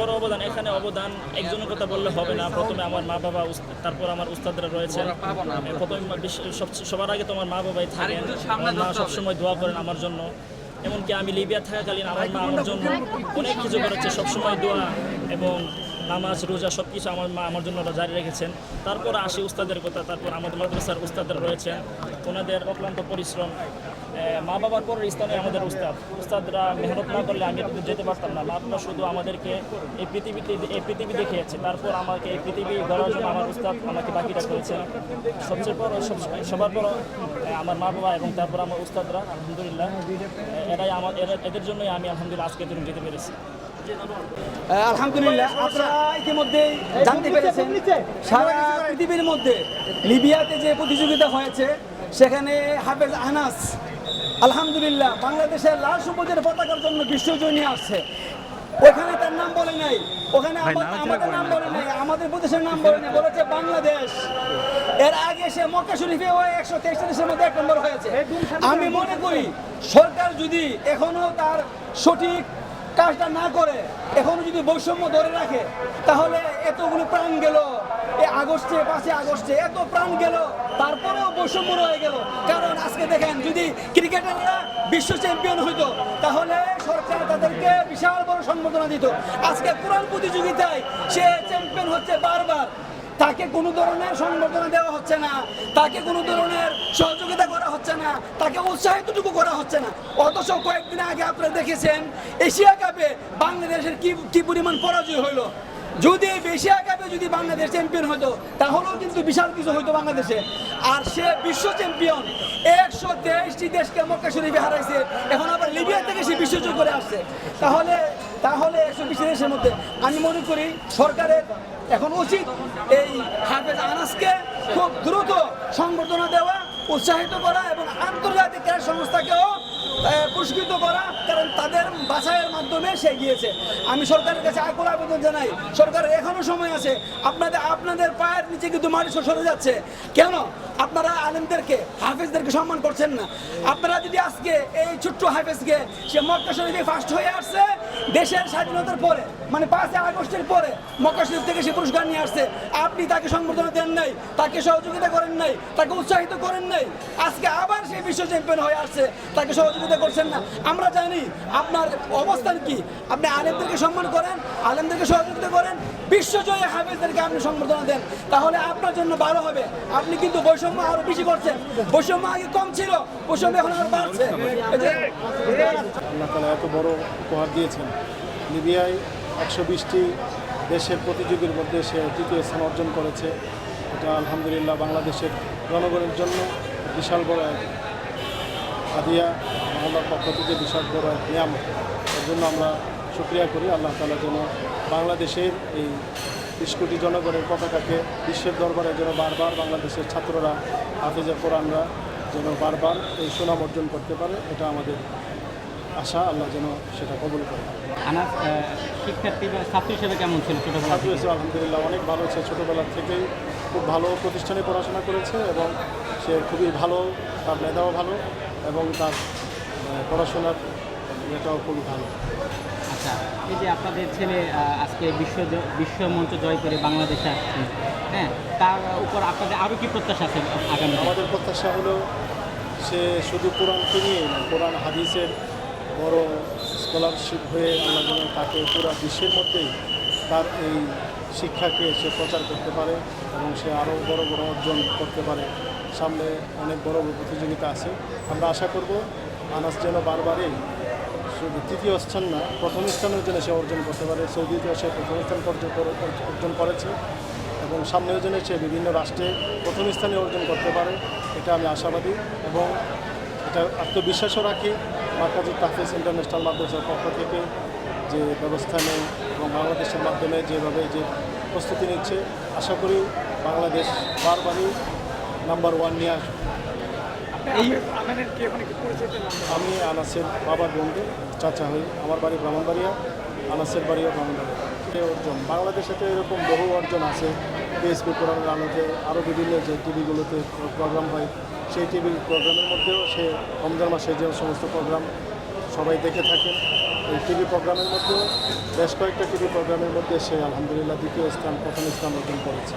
বড় অবদান এখানে অবদান একজনের কথা বললে হবে না। প্রথমে আমার মা বাবা তারপর আমার উস্তাদরা রয়েছেন। প্রথমে সবার আগে তো আমার মা বাবাই থাকেন। আমার মা সবসময় দোয়া করেন আমার জন্য। এমনকি আমি লিবিয়া থাকাকালীন আমার মা আমার জন্য অনেক কিছু করেছে। সবসময় দোয়া এবং নামাজ, রোজা সব কিছু আমার মা আমার জন্য জারি রেখেছেন। তারপর আসি উস্তাদের কথা। তারপর আমাদের মাদ্রাসার উস্তাদরা রয়েছেন। ওনাদের অক্লান্ত পরিশ্রম মা বাবার পরের স্থানে আমাদের উস্তাদ। উস্তাদরা মেহনত না করলে আমি কিন্তু যেতে পারতাম না। বাবা শুধু আমাদেরকে এই পৃথিবীতে এই পৃথিবী দেখিয়েছে। তারপর আমাকে এই পৃথিবী গড়ার জন্য আমার উস্তাদ আমাকে বাকিটা করেছেন। সবচেয়ে বড় সব- সবার বড় আমার মা বাবা এবং তারপর আমার উস্তাদরা আলহামদুলিল্লাহ। এ, এরাই আমার এদের জন্যই আমি আলহামদুলিল্লাহ আজকে দিন যেতে পেরেছি। আলহামদুলিল্লাহ আপনারা ইতিমধ্যে জানতে পেরেছেন সারা পৃথিবীর মধ্যে লিবিয়াতে যে প্রতিযোগিতা হয়েছে সেখানে হাফেজ আনাস আলহামদুলিল্লাহ বাংলাদেশের লাল সবুজের পতাকার জন্য বিশ্বজয় নিয়ে আসছে। ওখানে তার নাম বলে নাই। ওখানে আমা- আমাদের নাম বলে নাই। আমাদের প্রদেশের নাম বলে নাই বলেছে বাংলাদেশ। এর আগে সে মক্কা শরীফে ওই একশো দেশের মধ্যে এক নম্বর হয়েছে। আমি মনে করি সরকার যদি এখনও তার সঠিক কাজটা না করে, এখনও যদি বৈষম্য ধরে রাখে, তাহলে এতগুলো প্রাণ গেল। এই আগস্টে পাঁচে আগস্টে এত প্রাণ গেল, তারপরেও বৈষম্য রয়ে গেল। কারণ আজকে দেখেন, যদি ক্রিকেটাররা বিশ্ব চ্যাম্পিয়ন হইতো, তাহলে সরকার তাদেরকে বিশাল বড় সম্বোধনা দিত। আজকে কোরআন প্রতিযোগিতায় সে চ্যাম্পিয়ন হচ্ছে বারবার। তাকে কোনো ধরনের সংবর্ধনা দেওয়া হচ্ছে না। তাকে কোনো ধরনের সহযোগিতা করা হচ্ছে না। তাকে উৎসাহিতটুকু করা হচ্ছে না। অথচ কয়েকদিন আগে আপনারা দেখেছেন, এশিয়া কাপে বাংলাদেশের কি কি পরিমাণ পরাজয় হলো। যদি এশিয়া কাপে যদি বাংলাদেশ চ্যাম্পিয়ন হতো, তাহলেও কিন্তু বিশাল কিছু হতো বাংলাদেশে। আর সে বিশ্ব চ্যাম্পিয়ন একশো তেইশটি দেশকে মক্কা শরীফে হারাইছে। এখন আবার লিবিয়া থেকে সে বিশ্বজয় করে আসছে। তাহলে তাহলে একশো বিশ দেশের মধ্যে আমি মনে করি সরকারের এখন উচিত এই হাফেজ আনাসকে খুব দ্রুত সংবর্ধনা দেওয়া, উৎসাহিত করা এবং আন্তর্জাতিক ক্রীড়া সংস্থাকেও পুরস্কৃত করা, কারণ তাদের বাছাইয়ের মাধ্যমে সে গিয়েছে আমি সরকারের কাছে আকুল আবেদন জানাই সরকারের এখনও সময় আছে, আপনাদের আপনাদের পায়ের নিচে কিন্তু মাটি সরে যাচ্ছে। কেন? আপনারা আলেমদেরকে, হাফেজদেরকে সম্মান করছেন না। আপনারা যদি আজকে এই ছোট্ট হাফেজকে, সে মক্কা শরীফে ফার্স্ট হয়ে আসছে দেশের স্বাধীনতার পরে মানে পাঁচই আগস্টের পরে মক্কা শরীফ থেকে সে পুরস্কার নিয়ে আসছে। আপনি তাকে সংবর্ধনা দেন নাই, তাকে সহযোগিতা করেন নাই, তাকে উৎসাহিত করেন নাই। আজকে আবার সেই বিশ্ব চ্যাম্পিয়ন হয়ে আসছে, তাকে সহযোগিতা করছেন না। আমরা জানি আপনার অবস্থান কি। আপনি আলেমদেরকে সম্মান করেন, আলেমদেরকে সহযোগিতা করেন বিশ্বজয়ী হাফেজদেরকে আপনি সংবর্ধনা দেন। তাহলে আপনার জন্য ভালো হবে। আপনি কিন্তু বৈষম্য আরও বেশি করছেন। বৈষম্য আগে কম ছিল, বৈষম্য এখন আরও বাড়ছে। আল্লাহ তালা এত বড় উপহার দিয়েছেন। লিবিয়ায় একশো বিশটি দেশের প্রতিযোগীর মধ্যে সে তৃতীয় স্থান অর্জন করেছে। এটা আলহামদুলিল্লাহ বাংলাদেশের জনগণের জন্য বিশাল বড় এক হাদিয়া। বাংলার পক্ষ থেকে বিশাল বড় এক নিয়াম এর জন্য আমরা সুক্রিয়া করি আল্লাহ তালা যেন বাংলাদেশের এই বিশ কোটি জনগণের পতাকাকে বিশ্বের দরবারে যেন বারবার বাংলাদেশের ছাত্ররা হাফিজে কোরআনরা যেন বারবার এই সুনাম অর্জন করতে পারে এটা আমাদের আশা আল্লাহ যেন সেটা কবুল করে শিক্ষার্থী বা ছাত্র হিসেবে কেমন ছিল ছোটবেলা ছাত্র? হিসেবে আলহামদুলিল্লাহ অনেক ভালো সে ছোটোবেলা থেকেই খুব ভালো প্রতিষ্ঠানে পড়াশোনা করেছে এবং সে খুবই ভালো তার মেধাও ভালো এবং তার পড়াশোনার ইয়েটাও খুবই ভালো আচ্ছা এই যে আপনাদের ছেলে আজকে বিশ্ব বিশ্ব মঞ্চ জয় করে বাংলাদেশে আসছে হ্যাঁ তার উপর আপনাদের আরও কি প্রত্যাশা আছে আগামী আমাদের প্রত্যাশা হলো সে শুধু কোরআনকে নিয়ে না, কোরআন হাদিসের বড় স্কলারশিপ হয়ে আল্লাহ যেন তাকে পুরো বিশ্বের মধ্যেই তার এই শিক্ষাকে সে প্রচার করতে পারে এবং সে আরও বড় বড় অর্জন করতে পারে। সামনে অনেক বড় বড় প্রতিযোগিতা আছে। আমরা আশা করব, আনাস যেন বারবারই শুধু তৃতীয় স্থান না, প্রথম স্থানের জন্য সে অর্জন করতে পারে সৌদিতেও সে প্রথম স্থান অর্জন করেছে এবং সামনের জন্য সে বিভিন্ন রাষ্ট্রে প্রথম স্থানে অর্জন করতে পারে, এটা আমি আশাবাদী এবং এটা আত্মবিশ্বাসও রাখি। মার্কাজুর তাহফিজ ইন্টারন্যাশনাল মাদ্রাসার পক্ষ থেকে যে ব্যবস্থা নেই এবং বাংলাদেশের মাধ্যমে যেভাবে যে প্রস্তুতি নিচ্ছে, আশা করি বাংলাদেশ বারবারই নাম্বার ওয়ান নিয়ে আসবে। এই আমি আনাসের বাবার বন্ধু, চাচা হই। আমার বাড়ি ব্রাহ্মণবাড়িয়া, আনাসের বাড়িও ব্রাহ্মণবাড়িয়া। অর্জন। বাংলাদেশে তো এরকম বহু অর্জন আছে। পিএসপি কোরআনের আলোতে আরও বিভিন্ন যে টিভিগুলোতে প্রোগ্রাম হয়, সেই টিভি প্রোগ্রামের মধ্যেও সে রমজান মাসে যে সমস্ত প্রোগ্রাম সবাই দেখে থাকেন এই টিভি প্রোগ্রামের মধ্যেও বেশ কয়েকটা টিভি প্রোগ্রামের মধ্যে সে আলহামদুলিল্লাহ দ্বিতীয় স্থান, প্রথম স্থান অর্জন করেছে।